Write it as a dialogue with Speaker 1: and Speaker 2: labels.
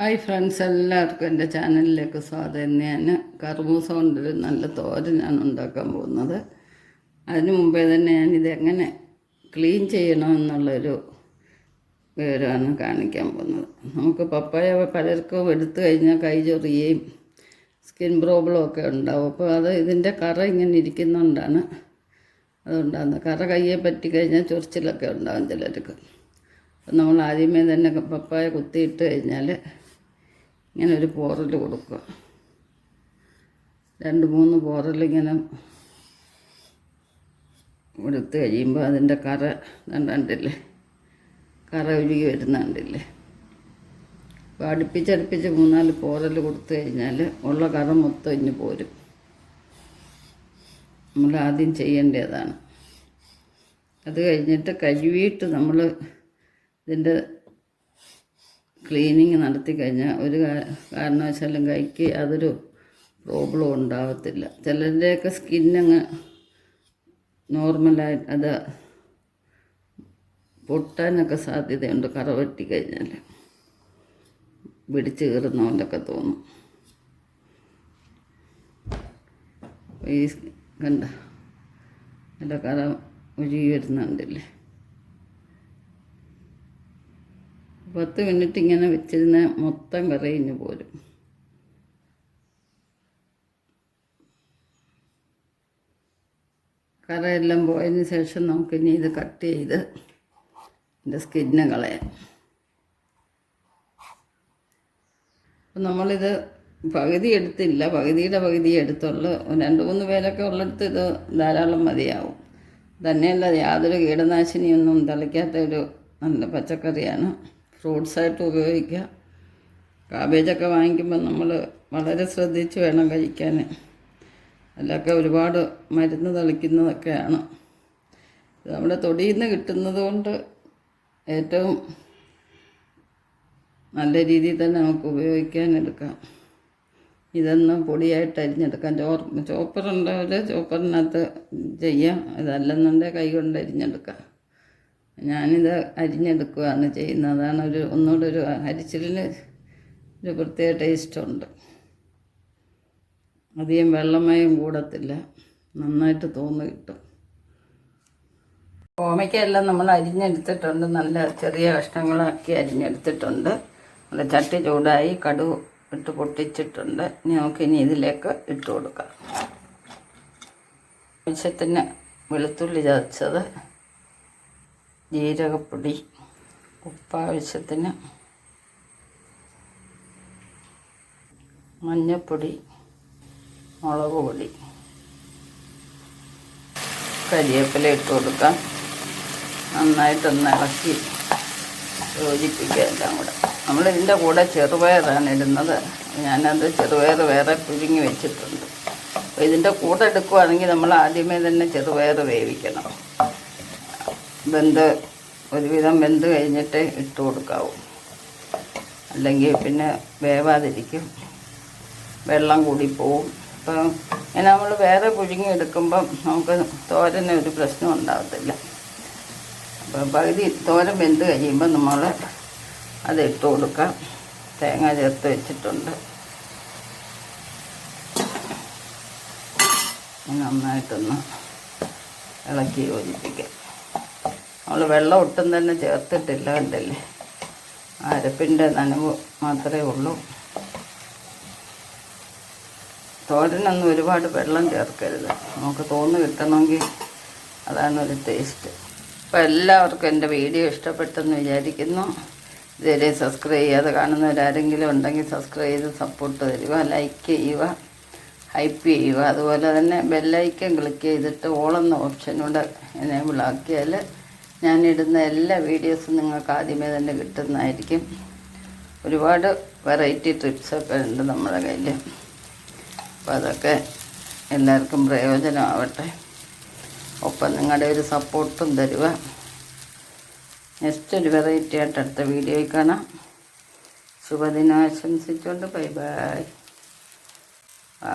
Speaker 1: Hi friends എല്ലാവർക്കും എന്റെ ചാനലിലേക്ക് സ്വാഗതം. ഞാൻ കർമൂസ കൊണ്ടൊരു നല്ല തോരനാണ് ഉണ്ടാക്കാൻ പോകുന്നത്. അതിനു മുമ്പേ തന്നെ ഞാൻ ഇതെങ്ങനെ ക്ലീൻ ചെയ്യണമെന്നുള്ളൊരു വിവരമാണ് കാണിക്കാൻ പോകുന്നത്. നമുക്ക് പപ്പായ പലർക്കും എടുത്തു കഴിഞ്ഞാൽ കൈ ചൊറിയുകയും സ്കിൻ പ്രോബ്ലം ഒക്കെ ഉണ്ടാവും. അപ്പോൾ അത് ഇതിന്റെ കറ ഇങ്ങനെ ഇരിക്കുന്നതുകൊണ്ടാണ് അതുണ്ടാകുന്നത് കറ കയ്യെ പറ്റി കഴിഞ്ഞാൽ ചൊറിച്ചിലൊക്കെ ഉണ്ടാകും ചിലർക്ക്. നമ്മൾ ആദ്യമേ തന്നെ പപ്പായ കുത്തിയിട്ട് കഴിഞ്ഞാൽ ഇങ്ങനെ ഒരു പോറൽ കൊടുക്കുക. രണ്ട് മൂന്ന് പോറൽ ഇങ്ങനെ എടുത്ത് കഴിയുമ്പോൾ അതിന്റെ കറ കണ്ടില്ലേ? കറ ഒഴുകി വരുന്നുണ്ടല്ലേ അപ്പോൾ അടുപ്പിച്ചടുപ്പിച്ച് മൂന്നാൽ പോറൽ കൊടുത്തു കഴിഞ്ഞാൽ ഉള്ള കറ മൊത്തം ഇഞ്ഞ് പോരും. നമ്മൾ ആദ്യം ചെയ്യേണ്ടതാണ്. അത് കഴിഞ്ഞിട്ട് കഴുകിയിട്ട് നമ്മൾ ഇതിന്റെ ക്ലീനിങ് നടത്തി കഴിഞ്ഞാൽ ഒരു കാരണവശാലും കൈക്ക് അതൊരു പ്രോബ്ലം ഉണ്ടാവത്തില്ല. ചിലരുടെയൊക്കെ സ്കിന്നങ്ങ് നോർമലായിട്ട് അത് പൊട്ടാനൊക്കെ സാധ്യതയുണ്ട്. കറ വെട്ടി കഴിഞ്ഞാൽ പിടിച്ച് കയറുന്ന പോലൊക്കെ തോന്നും. ഈ കണ്ട നല്ല കറ ഒഴുകി വരുന്നുണ്ടല്ലേ പത്ത് മിനിറ്റ് ഇങ്ങനെ വെച്ചിരുന്ന മൊത്തം കറിയിഞ്ഞ് പോരും. കറയെല്ലാം പോയതിന് ശേഷം നമുക്കിനി ഇത് കട്ട് ചെയ്ത് ഇതിന്റെ സ്കിന്ന് കളയാം. അപ്പം നമ്മളിത് പകുതി എടുത്തില്ല പകുതിയുടെ പകുതി എടുത്തുള്ളൂ. രണ്ട് മൂന്ന് പേരൊക്കെ ഉള്ളിടത്ത് ഇത് ധാരാളം മതിയാവും. തന്നെയല്ല യാതൊരു കീടനാശിനിയൊന്നും തളിക്കാത്ത ഒരു നല്ല പച്ചക്കറിയാണ്. ഫ്രൂട്ട്സായിട്ട് ഉപയോഗിക്കുക. കാബേജൊക്കെ വാങ്ങിക്കുമ്പോൾ നമ്മൾ വളരെ ശ്രദ്ധിച്ച് വേണം കഴിക്കാൻ അതിലൊക്കെ ഒരുപാട് മരുന്ന് തളിക്കുന്നതൊക്കെയാണ്. നമ്മുടെ തൊടിയിൽ നിന്ന് കിട്ടുന്നത് കൊണ്ട് ഏറ്റവും നല്ല രീതിയിൽ തന്നെ നമുക്ക് ഉപയോഗിക്കാൻ എടുക്കാം. ഇതൊന്ന് പൊടിയായിട്ട് അരിഞ്ഞെടുക്കാം. ചോർ ചോപ്പറുണ്ടെങ്കിൽ ചോപ്പറിനകത്ത് ചെയ്യാം. ഇതല്ലെന്നുണ്ടെങ്കിൽ കൈ കൊണ്ട് അരിഞ്ഞെടുക്കാം. ഞാനിത് അരിഞ്ഞെടുക്കുകയാണ് ചെയ്യുന്നത്. അതാണ് ഒരു ഒന്നുകൂടെ ഒരു അരിച്ചിലിന് ഒരു പ്രത്യേക ടേസ്റ്റുണ്ട് അധികം വെള്ളമയം കൂടത്തില്ല. നന്നായിട്ട് തോന്നു കിട്ടും. ഓമയ്ക്കെല്ലാം നമ്മൾ അരിഞ്ഞെടുത്തിട്ടുണ്ട്. നല്ല ചെറിയ കഷ്ണങ്ങളാക്കി അരിഞ്ഞെടുത്തിട്ടുണ്ട്. നല്ല ചട്ടി ചൂടായി കടു ഇട്ട് പൊട്ടിച്ചിട്ടുണ്ട്. ഇനി നമുക്കിനി ഇതിലേക്ക് ഇട്ട് കൊടുക്കാം. ആവശ്യത്തിന് വെളുത്തുള്ളി ചതച്ചത് ജീരകപ്പൊടി ഉപ്പാവശ്യത്തിന് മഞ്ഞൾപ്പൊടി മുളക് പൊടി കരിയേപ്പില ഇട്ട് കൊടുക്കാം. നന്നായിട്ടൊന്ന് ഇളക്കി യോജിപ്പിക്കുക എല്ലാം കൂടെ. നമ്മൾ ഇതിന്റെ കൂടെ ചെറുപയറാണ് ഇടുന്നത്. ഞാനത് ചെറുപയർ വേറെ പുഴുങ്ങി വെച്ചിട്ടുണ്ട്. അപ്പോൾ ഇതിന്റെ കൂടെ എടുക്കുവാണെങ്കിൽ നമ്മൾ ആദ്യമേ തന്നെ ചെറുപയർ വേവിക്കണം. വെന്ത് ഒരുവിധം വെന്ത് കഴിഞ്ഞിട്ട് ഇട്ട് കൊടുക്കാവൂ. അല്ലെങ്കിൽ പിന്നെ വേവാതിരിക്കും. വെള്ളം കൂടി പോവും അപ്പം ഇങ്ങനെ നമ്മൾ വേറെ പുഴുങ്ങി എടുക്കുമ്പം നമുക്ക് തോരന് ഒരു പ്രശ്നം ഉണ്ടാകത്തില്ല അപ്പം പകുതി തോരൻ വെന്ത് കഴിയുമ്പോൾ നമ്മൾ അത് ഇട്ട് കൊടുക്കാം. തേങ്ങ ചേർത്ത് വെച്ചിട്ടുണ്ട്. നന്നായിട്ടൊന്ന് ഇളക്കി യോജിപ്പിക്കാം. നമ്മൾ വെള്ളം ഒട്ടും തന്നെ ചേർത്തിട്ടില്ല കണ്ടല്ലേ? അരപ്പിന്റെ നനവ് മാത്രമേ ഉള്ളൂ. തോരനൊന്നും ഒരുപാട് വെള്ളം ചേർക്കരുത്. നമുക്ക് തോന്നു കിട്ടണമെങ്കിൽ അതാണ് ഒരു ടേസ്റ്റ് അപ്പോൾ എല്ലാവർക്കും എന്റെ വീഡിയോ ഇഷ്ടപ്പെട്ടെന്ന് വിചാരിക്കുന്നു. ഇതുവരെ സബ്സ്ക്രൈബ് ചെയ്യാതെ കാണുന്നവരാരെങ്കിലും ഉണ്ടെങ്കിൽ സബ്സ്ക്രൈബ് ചെയ്ത് സപ്പോർട്ട് തരിക ലൈക്ക് ചെയ്യുക ഹൈപ്പ് ചെയ്യുക. അതുപോലെ തന്നെ ബെല്ലൈക്കൻ ക്ലിക്ക് ചെയ്തിട്ട് ഓളെന്ന ഓപ്ഷനൂടെ എനേബിൾ ആക്കിയാൽ ഞാനിടുന്ന എല്ലാ വീഡിയോസും നിങ്ങൾക്ക് ആദ്യമേ തന്നെ കിട്ടുന്നതായിരിക്കും. ഒരുപാട് വെറൈറ്റി ട്രിപ്സൊക്കെ ഉണ്ട് നമ്മുടെ കയ്യിൽ അപ്പോൾ അതൊക്കെ എല്ലാവർക്കും പ്രയോജനമാവട്ടെ. ഒപ്പം നിങ്ങളുടെ ഒരു സപ്പോർട്ടും തരുക. നെക്സ്റ്റ് ഒരു വെറൈറ്റി ആയിട്ട് അടുത്ത വീഡിയോയിൽ കാണാം. ശുഭദിനം ആശംസിച്ചുകൊണ്ട് ബൈ ബൈ ആ.